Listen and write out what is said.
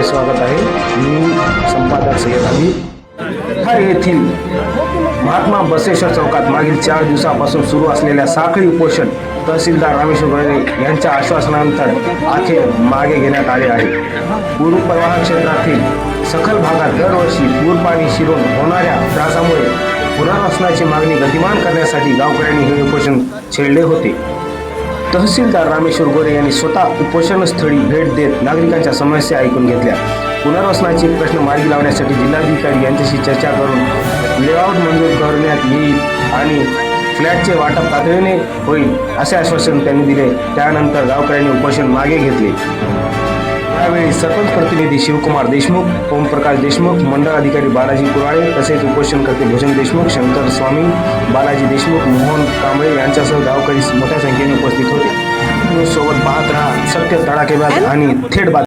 आपले स्वागत आहे. मी संपादक सय्यद अली. हा येथील महात्मा बसेश्वर चौकात मागील चार दिवसापासून सुरू असलेल्या साखळी उपोषण तहसीलदार रामेश्वर गोरे यांच्या आश्वासनानंतर अखेर मागे घेण्यात आले आहे. पूर्व प्रवाह क्षेत्रातील सखल भागात दरवर्षी पूर पाणी शिरून होणाऱ्या त्रासामुळे पुनर्वसनाची मागणी गतिमान करण्यासाठी गावकऱ्यांनी हे उपोषण छेडले होते. तहसीलदार रामेश्वर गोरे यांनी स्वतः उपोषणस्थळी भेट देत नागरिकांच्या समस्या ऐकून घेतल्या. पुनर्वसनाचे प्रश्न मार्गी लावण्यासाठी जिल्हाधिकारी यांच्याशी चर्चा करून लेआउट मंजूर करण्यात येईल आणि फ्लॅटचे वाटप तातडीने होईल असे आश्वासन त्यांनी दिले. त्यानंतर गावकऱ्यांनी उपोषण मागे घेतले. यावेळी सरपंच प्रतिनिधी शिवकुमार देशमुख ओमप्रकाश देशमुख मंडळ अधिकारी बालाजी कुराळे तसेच उपोषणकर्ते भूषण देशमुख शंकर स्वामी बालाजी देशमुख मोहन कांबळे यांच्यासह गावकरी मोठ्या संख्येने उपस्थित होते. सोबत पाहत राहा सत्य तडाखेबाज आणि थेट बातमी